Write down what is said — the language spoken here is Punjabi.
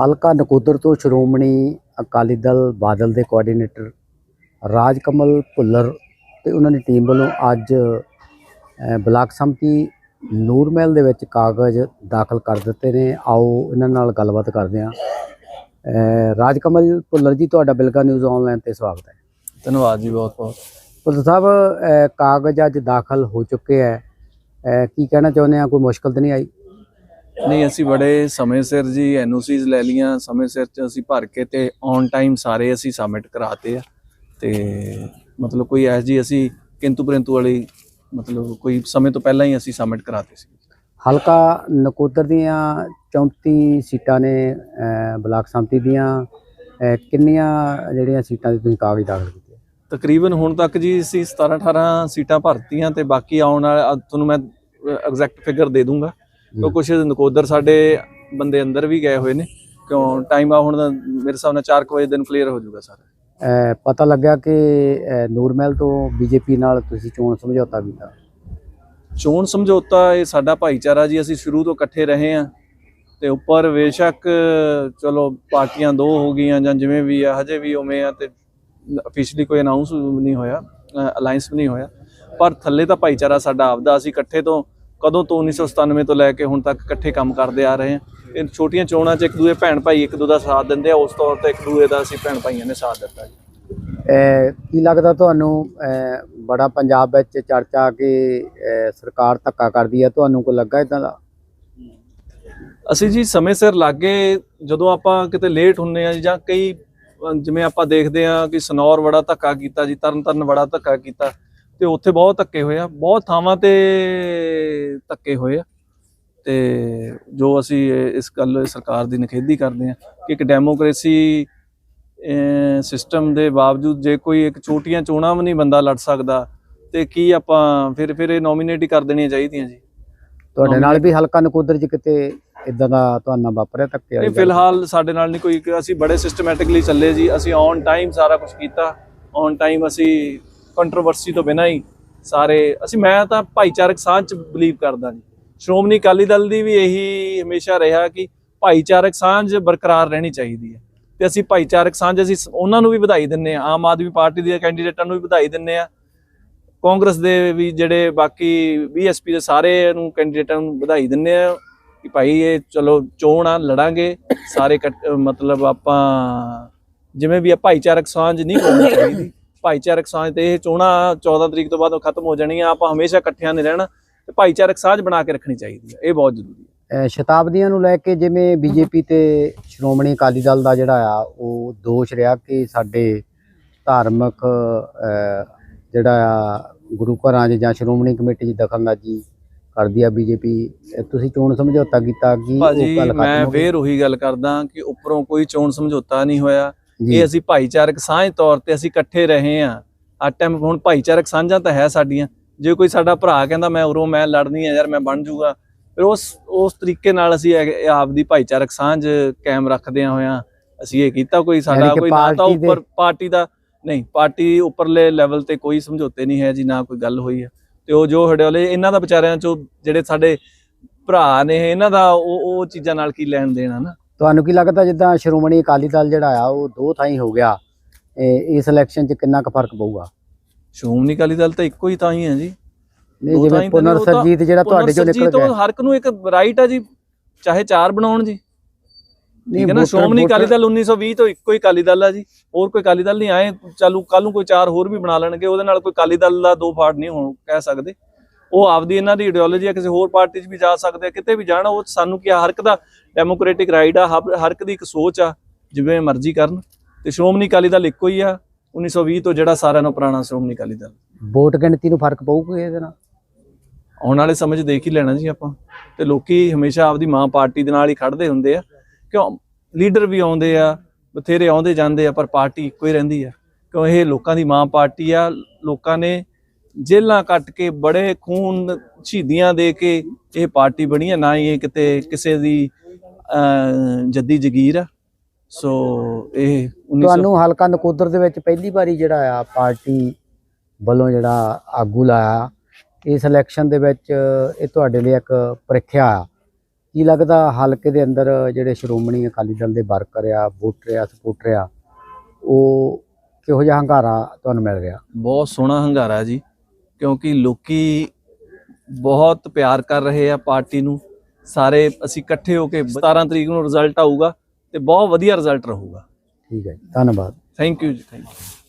ਹਲਕਾ ਨਕੋਦਰ ਤੋਂ ਸ਼੍ਰੋਮਣੀ ਅਕਾਲੀ ਦਲ ਬਾਦਲ ਦੇ ਕੋਆਰਡੀਨੇਟਰ ਰਾਜਕਮਲ ਭੁੱਲਰ ਤੇ ਉਹਨਾਂ ਦੀ ਟੀਮ ਵੱਲੋਂ ਅੱਜ ਬਲਾਕ ਸੰਮਤੀ ਨੂਰਮਹਿਲ ਦੇ ਵਿੱਚ ਕਾਗਜ਼ ਦਾਖਲ ਕਰ ਦਿੱਤੇ ਨੇ। ਆਓ ਇਹਨਾਂ ਨਾਲ ਗੱਲਬਾਤ ਕਰਦੇ ਹਾਂ। ਅ, ਰਾਜਕਮਲ ਭੁੱਲਰ ਜੀ ਤੁਹਾਡਾ ਬਿਲਕਾ ਨਿਊਜ਼ ਆਨਲਾਈਨ ਤੇ ਸਵਾਗਤ ਹੈ। ਧੰਨਵਾਦ ਜੀ ਬਹੁਤ ਬਹੁਤ। ਭੁੱਲਰ ਸਾਹਿਬ ਕਾਗਜ਼ ਅੱਜ ਦਾਖਲ ਹੋ ਚੁੱਕੇ ਹੈ। ਕੀ ਕਹਿਣਾ ਚਾਹੁੰਦੇ ਆ ਕੋਈ ਮੁਸ਼ਕਲ ਤਾਂ ਨਹੀਂ ਆਈ? ਨਹੀਂ ਅਸੀਂ ਬੜੇ ਸਮੇਂ ਸਿਰ ਜੀ ਐਨਓਸੀਜ਼ ਲੈ ਲੀਆਂ ਸਮੇਂ ਸਿਰ ਚ ਅਸੀਂ ਭਰ ਕੇ ਤੇ ਔਨ ਟਾਈਮ ਸਾਰੇ ਅਸੀਂ ਸਬਮਿਟ ਕਰਾਤੇ ਆ। ਤੇ ਮਤਲਬ ਕੋਈ ਐਸ ਜੀ ਅਸੀਂ ਕਿੰਤੂ ਪਰੰਤੂ ਵਾਲੀ ਮਤਲਬ ਕੋਈ ਸਮੇਂ ਤੋਂ ਪਹਿਲਾਂ ਹੀ ਅਸੀਂ ਸਬਮਿਟ ਕਰਾਤੇ ਸੀ। ਹਲਕਾ ਨਕੋਦਰ ਦੀਆਂ 34 ਸੀਟਾਂ ਨੇ ਬਲਾਕ ਸੰਮਤੀ ਦੀਆਂ ਕਿੰਨੀਆਂ ਜਿਹੜੀਆਂ ਸੀਟਾਂ ਦੇ ਤੁਸੀਂ ਕਾਗਜ਼ ਦਾਖਲ ਕੀਤੇ? ਤਕਰੀਬਨ ਹੁਣ ਤੱਕ ਜੀ ਅਸੀਂ 17 18 ਸੀਟਾਂ ਭਰਤੀਆਂ ਤੇ ਬਾਕੀ ਆਉਣ ਵਾਲਾ ਤੁਹਾਨੂੰ ਮੈਂ ਐਗਜ਼ੈਕਟ ਫਿਗਰ ਦੇ ਦੂੰਗਾ। ਕਿਉਂ ਕੁਝ ਨਕੋਦਰ ਸਾਡੇ ਬੰਦੇ ਅੰਦਰ ਵੀ ਗਏ ਹੋਏ ਨੇ। ਕਿਉਂ? ਟਾਈਮ ਆ ਹੁਣ ਮੇਰੇ ਹਿਸਾਬ ਨਾਲ 4 ਵਜੇ ਦਿਨ ਕਲੀਅਰ ਹੋ ਜਾਊਗਾ ਸਾਰਾ। ਪਤਾ ਲੱਗਾ ਕਿ ਨੂਰਮਹਿਲ ਤੋਂ ਬੀਜੇਪੀ ਨਾਲ ਤੁਸੀਂ ਚੋਣ ਸਮਝੌਤਾ ਕੀਤਾ। ਚੋਣ ਸਮਝੌਤਾ ਇਹ ਸਾਡਾ ਭਾਈਚਾਰਾ ਜੀ ਅਸੀਂ ਸ਼ੁਰੂ ਤੋਂ ਇਕੱਠੇ ਰਹੇ ਆ ਤੇ ਉੱਪਰ ਬੇਸ਼ੱਕ ਚਲੋ ਪਾਰਟੀਆਂ ਦੋ ਹੋ ਗਈਆਂ ਜਾਂ ਜਿਵੇਂ ਵੀ ਆ ਹਜੇ ਵੀ ਉਵੇਂ ਆ ਤੇ ਅਫੀਸ਼ੀਅਲੀ ਕੋਈ ਅਨਾਉਂਸ ਨਹੀਂ ਹੋਇਆ ਅਲਾਈਅੰਸ ਵੀ ਨਹੀਂ ਹੋਇਆ। ਪਰ ਥੱਲੇ ਤਾਂ ਭਾਈਚਾਰਾ ਸਾਡਾ ਆਪਦਾ ਅਸੀਂ ਇਕੱਠੇ ਤੋਂ ਕਦੋਂ ਤੋਂ 1997 ਤੋਂ ਲੈ ਕੇ ਹੁਣ ਤੱਕ ਇਕੱਠੇ ਕੰਮ ਕਰਦੇ ਆ ਰਹੇ ਆ। ਇਹ ਛੋਟੀਆਂ ਚੋਣਾਂ 'ਚ ਇੱਕ ਦੂਏ ਭੈਣ ਭਾਈ ਇੱਕ ਦੂਜੇ ਦਾ ਸਾਥ ਦਿੰਦੇ ਆ ਉਸ ਤੌਰ ਤੇ ਇੱਕ ਦੂਏ ਦਾ ਅਸੀਂ ਭੈਣ ਭਾਈਆਂ ਨੇ ਸਾਥ ਦਿੱਤਾ ਜੀ। ਕੀ ਲੱਗਦਾ ਤੁਹਾਨੂੰ ਬੜਾ ਪੰਜਾਬ ਵਿੱਚ ਚਰਚਾ ਕਿ ਸਰਕਾਰ ਧੱਕਾ ਕਰਦੀ ਹੈ ਤੁਹਾਨੂੰ ਕੋਈ ਲੱਗਾ ਇਦਾਂ ਦਾ? ਅਸੀਂ ਜੀ ਸਮੇਂ ਸਿਰ ਲੱਗੇ ਜਦੋਂ ਆਪਾਂ ਕਿਤੇ ਲੇਟ ਹੁੰਨੇ ਆ ਜਾਂ ਕਈ ਜਿਵੇਂ ਆਪਾਂ ਦੇਖਦੇ ਆ ਕਿ ਸਨੌਰ ਬੜਾ ਧੱਕਾ ਕੀਤਾ ਜੀ ਤਰਨਤਾਰਨ ਬੜਾ ਧੱਕਾ ਕੀਤਾ। ਤੇ ਉੱਥੇ ਬਹੁਤ ਧੱਕੇ ਹੋਏ ਆ ਬਹੁਤ ਥਾਵਾਂ ਤੇ ਧੱਕੇ ਹੋਏ ਆ ਤੇ ਜੋ ਅਸੀਂ ਇਸ ਗੱਲ ਸਰਕਾਰ ਦੀ ਨਿਖੇਧੀ ਕਰਦੇ ਆ ਕਿ ਇੱਕ ਡੈਮੋਕ੍ਰੇਸੀ ਸਿਸਟਮ ਦੇ ਬਾਵਜੂਦ ਜੇ ਕੋਈ ਇੱਕ ਛੋਟੀਆਂ ਚੋਣਾਂ ਵੀ ਨਹੀਂ ਬੰਦਾ ਲੜ ਸਕਦਾ ਤੇ ਕੀ ਆਪਾਂ ਫਿਰ ਫਿਰ ਇਹ ਨੋਮੀਨੇਟ ਹੀ ਕਰ ਦੇਣੀਆਂ ਚਾਹੀਦੀਆਂ ਜੀ ਤੁਹਾਡੇ ਨਾਲ ਵੀ ਹਲਕਾ ਨਕੋਦਰ 'ਚ ਕਿਤੇ ਇਦਾਂ ਦਾ ਤੁਹਾਨੂੰ ਵਾਪਰਿਆ ਧੱਕੇ ਵਾਲੀ? ਫਿਲਹਾਲ ਸਾਡੇ ਨਾਲ ਨਹੀਂ ਕੋਈ ਅਸੀਂ ਬੜੇ ਸਿਸਟਮੈਟਿਕਲੀ ਚੱਲੇ ਜੀ ਅਸੀਂ ਔਨ ਟਾਈਮ ਸਾਰਾ ਕੁਝ ਕੀਤਾ ਔਨ ਟਾਈਮ ਅਸੀਂ ਕੰਟਰੋਵਰਸੀ ਤੋਂ ਬਿਨਾਂ ਹੀ ਸਾਰੇ, ਅਸੀਂ ਮੈਂ ਤਾਂ ਭਾਈਚਾਰਕ ਸਾਂਝ ਚ ਬਲੀਵ ਕਰਦਾ ਜੀ। ਸ਼੍ਰੋਮਣੀ ਅਕਾਲੀ ਦਲ ਦੀ ਵੀ ਇਹੀ ਹਮੇਸ਼ਾ ਰਿਹਾ ਕਿ ਭਾਈਚਾਰਕ ਸਾਂਝ ਬਰਕਰਾਰ ਰਹਿਣੀ ਚਾਹੀਦੀ ਹੈ। ਤੇ ਅਸੀਂ ਭਾਈਚਾਰਕ ਸਾਂਝ ਅਸੀਂ ਉਹਨਾਂ ਨੂੰ ਵੀ ਵਧਾਈ ਦਿੰਨੇ ਆ ਆਮ ਆਦਮੀ ਪਾਰਟੀ ਦੇ ਕੈਂਡੀਡੇਟਾਂ ਨੂੰ ਵੀ ਵਧਾਈ ਦਿੰਨੇ ਆ ਕਾਂਗਰਸ ਦੇ ਵੀ ਜਿਹੜੇ ਬਾਕੀ ਬੀਐਸਪੀ ਦੇ ਸਾਰੇ ਨੂੰ ਕੈਂਡੀਡੇਟਾਂ ਨੂੰ ਵਧਾਈ ਦਿੰਨੇ ਆ ਕਿ ਭਾਈ ਇਹ ਚਲੋ ਚੋਣ ਆ, ਲੜਾਂਗੇ। ਸਾਰੇ ਇਕੱਠ- ਮਤਲਬ ਆਪਾਂ ਜਿਵੇਂ ਵੀ ਆ, ਭਾਈਚਾਰਕ ਸਾਂਝ ਨਹੀਂ ਹੋਣੀ ਚਾਹੀਦੀ। ਭਾਈਚਾਰਕ ਸਾਂਝ ਤੇ ਇਹ ਚੋਣਾਂ 14 ਤਰੀਕ ਤੋਂ ਬਾਅਦ ਖਤਮ ਹੋ ਜਾਣੀਆਂ ਆਪਾਂ ਹਮੇਸ਼ਾ ਇਕੱਠਿਆਂ ਨੇ ਰਹਿਣਾ ਤੇ ਭਾਈਚਾਰਕ ਸਾਂਝ ਬਣਾ ਕੇ ਰੱਖਣੀ ਚਾਹੀਦੀ ਹੈ ਇਹ ਬਹੁਤ ਜ਼ਰੂਰੀ ਹੈ ਸ਼ਤਾਬਦੀਆਂ ਨੂੰ ਲੈ ਕੇ ਜਿਵੇਂ ਬੀਜੇਪੀ ਤੇ ਸ਼੍ਰੋਮਣੀ ਅਕਾਲੀ ਦਲ ਦਾ ਜਿਹੜਾ ਆ ਉਹ ਦੋਸ਼ ਰਿਹਾ ਕਿ ਸਾਡੇ ਧਾਰਮਿਕ ਜਿਹੜਾ ਆ ਗੁਰੂ ਘਰਾਂ 'ਚ ਜਾਂ ਸ਼੍ਰੋਮਣੀ ਕਮੇਟੀ 'ਚ ਦਖਲਅੰਦਾਜ਼ੀ ਕਰਦੀ ਆ ਬੀਜੇਪੀ ਤੁਸੀਂ ਚੋਣ ਸਮਝੌਤਾ ਕੀਤਾ ਕਿ ਉਹ ਗੱਲ ਖਤਮ ਮੈਂ ਹੋ ਗਈ? ਫੇਰ ਉਹੀ ਗੱਲ ਕਰਦਾ ਕਿ ਉੱਪਰੋਂ ਕੋਈ ਚੋਣ ਸਮਝੌਤਾ ਨਹੀਂ ਹੋਇਆ ਇਹ ਅਸੀਂ ਭਾਈਚਾਰਕ ਸਾਂਝ ਤੌਰ ਤੇ ਅਸੀਂ ਇਕੱਠੇ ਰਹੇ ਆ ਆ ਟਾਈਮ ਹੁਣ ਭਾਈਚਾਰਕ ਸਾਂਝਾਂ ਤਾਂ ਹੈ ਸਾਡੀਆਂ। ਜੇ ਕੋਈ ਸਾਡਾ ਭਰਾ ਕਹਿੰਦਾ ਮੈਂ ਉਰੋਂ ਮੈਂ ਲੜਨੀ ਆ ਯਾਰ ਮੈਂ ਬਣ ਜਾਊਗਾ ਫਿਰ ਉਸ ਉਸ ਤਰੀਕੇ ਨਾਲ ਅਸੀਂ ਇਹ- ਆਪਦੀ ਭਾਈਚਾਰਕ ਸਾਂਝ ਕਾਇਮ ਰੱਖਦਿਆਂ ਹੋਇਆਂ ਅਸੀਂ ਇਹ ਕੀਤਾ। ਕੋਈ ਸਾਡਾ ਕੋਈ ਨਾ ਤਾਂ ਦੇ- ਉੱਪਰ ਪਾਰਟੀ ਦਾ ਨਹੀਂ ਪਾਰਟੀ ਉੱਪਰਲੇ ਲੈਵਲ ਤੇ ਕੋਈ ਸਮਝੌਤੇ ਨਹੀਂ ਹੈ ਜੀ ਨਾ ਕੋਈ ਗੱਲ ਹੋਈ ਹੈ। ਤੇ ਉਹ ਜੋ ਹਡਿਆਲੇ ਇਹਨਾਂ ਦਾ ਵਿਚਾਰਿਆਂ ਚੋਂ ਜਿਹੜੇ ਸਾਡੇ ਭਰਾ ਨੇ ਇਹਨਾਂ ਦਾ ਉਹ ਉਹ ਚੀਜ਼ਾਂ ਨਾਲ ਕੀ ਲੈਣ ਦੇਣਾ ਨਾ? ਤੁਹਾਨੂੰ ਕੀ ਲੱਗਦਾ ਜਿੱਦਾਂ ਸ਼੍ਰੋਮਣੀ ਅਕਾਲੀ ਦਲ ਜਿਹੜਾ ਆ ਉਹ ਦੋ ਥਾਈਂ ਹੋ ਗਿਆ ਇਹ ਇਸ ਇਲੈਕਸ਼ਨ 'ਚ ਕਿੰਨਾ ਕੁ ਫ਼ਰਕ ਪਊਗਾ? ਸ਼੍ਰੋਮਣੀ ਅਕਾਲੀ ਦਲ ਤਾਂ ਇੱਕੋ ਹੀ ਤਾਂ ਹੀ ਹੈ ਜੀ। ਨਹੀਂ ਜਿਵੇਂ ਪੁਨਰ ਸਰਜੀਤ ਜਿਹੜਾ ਤੁਹਾਡੇ ਚੋਂ ਨਿਕਲ ਗਿਆ। ਹਰ ਇੱਕ ਨੂੰ ਇੱਕ ਰਾਈਟ ਆ ਜੀ ਚਾਹੇ ਚਾਰ ਬਣਾਉਣ ਜੀ। ਠੀਕ ਹੈ ਨਾ ਸ਼੍ਰੋਮਣੀ ਅਕਾਲੀ ਦਲ 1920 ਤੋਂ ਇੱਕੋ ਹੀ ਅਕਾਲੀ ਦਲ ਆ ਜੀ। ਹੋਰ ਕੋਈ ਅਕਾਲੀ ਦਲ ਨਹੀਂ ਆਏ ਚਾਲੂ ਕੱਲ ਨੂੰ ਕੋਈ ਚਾਰ ਹੋਰ ਵੀ ਬਣਾ ਲੈਣਗੇ ਉਹਦੇ ਨਾਲ ਕੋਈ ਅਕਾਲੀ ਦਲ ਦਾ ਦੋ ਫਾੜ ਨਹੀਂ ਹੋਣ ਕਹਿ ਸਕਦੇ। ਉਹ ਆਪਦੀ ਇਹਨਾਂ ਦੀ ਆਈਡੀਓਲੋਜੀ ਆ ਕਿਸੇ ਹੋਰ ਪਾਰਟੀ 'ਚ ਵੀ ਜਾ ਸਕਦੇ ਆ ਕਿਤੇ ਵੀ ਜਾਣ ਉਹ ਸਾਨੂੰ ਕੀ ਹਰ ਇੱਕ ਦਾ ਡੈਮੋਕ੍ਰੈਟਿਕ ਰਾਈਟ ਆ ਹਰ ਹਰ ਇੱਕ ਦੀ ਇੱਕ ਸੋਚ ਆ ਜਿਵੇਂ ਮਰਜ਼ੀ ਕਰਨ। ਤੇ ਸ਼੍ਰੋਮਣੀ ਅਕਾਲੀ ਦਲ ਇੱਕੋ ਹੀ ਆ 1920 ਤੋਂ ਜਿਹੜਾ ਸਾਰਿਆਂ ਨੂੰ ਪੁਰਾਣਾ ਸ਼੍ਰੋਮਣੀ ਅਕਾਲੀ ਦਲ। ਵੋਟ ਗਿਣਤੀ ਨੂੰ ਫ਼ਰਕ ਪਊਗਾ ਇਹਦੇ ਨਾਲ? ਆਉਣ ਵਾਲੇ ਸਮੇਂ 'ਚ ਦੇਖ ਹੀ ਲੈਣਾ ਜੀ ਆਪਾਂ। ਤੇ ਲੋਕੀ ਹਮੇਸ਼ਾ ਆਪਦੀ ਮਾਂ ਪਾਰਟੀ ਦੇ ਨਾਲ ਹੀ ਖੜਦੇ ਹੁੰਦੇ ਆ। ਕਿਉਂ? ਲੀਡਰ ਵੀ ਆਉਂਦੇ ਆ ਬਥੇਰੇ ਆਉਂਦੇ ਜਾਂਦੇ ਆ ਪਰ ਪਾਰਟੀ ਇੱਕੋ ਹੀ ਰਹਿੰਦੀ ਆ। ਕਿਉਂ? ਇਹ ਲੋਕਾਂ ਦੀ ਮਾਂ ਪਾਰਟੀ ਆ ਲੋਕਾਂ ਨੇ ਜੇਲਾਂ ਕੱਟ ਕੇ ਬੜੇ ਖੂਨ ਸ਼ਹੀਦੀਆਂ ਦੇ ਕੇ ਇਹ ਪਾਰਟੀ ਬਣੀ ਆ ਨਾ ਹੀ ਇਹ ਕਿਤੇ ਕਿਸੇ ਦੀ ਜੱਦੀ ਜਗੀਰ ਆ। ਸੋ ਇਹ 1900 ਤੁਹਾਨੂੰ ਹਲਕਾ ਨਕੋਦਰ ਦੇ ਵਿੱਚ ਪਹਿਲੀ ਵਾਰੀ ਜਿਹੜਾ ਆ ਪਾਰਟੀ ਵੱਲੋਂ ਜਿਹੜਾ ਆਗੂ ਲਾਇਆ ਇਸ ਇਲੈਕਸ਼ਨ ਦੇ ਵਿੱਚ ਇਹ ਤੁਹਾਡੇ ਲਈ ਇੱਕ ਪ੍ਰੀਖਿਆ ਆ। ਕੀ ਲੱਗਦਾ ਹਲਕੇ ਦੇ ਅੰਦਰ ਜਿਹੜੇ ਸ਼੍ਰੋਮਣੀ ਅਕਾਲੀ ਦਲ ਦੇ ਵਰਕਰ ਆ ਵੋਟਰ ਆ ਸਪੋਰਟਰ ਆ ਉਹ ਕਿਹੋ ਜਿਹਾ ਹੰਗਾਰਾ ਤੁਹਾਨੂੰ ਮਿਲ ਰਿਹਾ? ਬਹੁਤ ਸੋਹਣਾ ਹੰਗਾਰਾ ਜੀ। ਕਿਉਂਕਿ ਲੋਕੀ ਬਹੁਤ ਪਿਆਰ ਕਰ ਰਹੇ ਆ ਪਾਰਟੀ ਨੂੰ। ਸਾਰੇ ਅਸੀਂ ਇਕੱਠੇ ਹੋ ਕੇ 17 ਤਰੀਕ ਨੂੰ ਰਿਜ਼ਲਟ ਆਊਗਾ ਤੇ ਬਹੁਤ ਵਧੀਆ ਰਿਜ਼ਲਟ ਰਹੂਗਾ। ਠੀਕ ਹੈ ਧੰਨਵਾਦ। Thank you ji thank you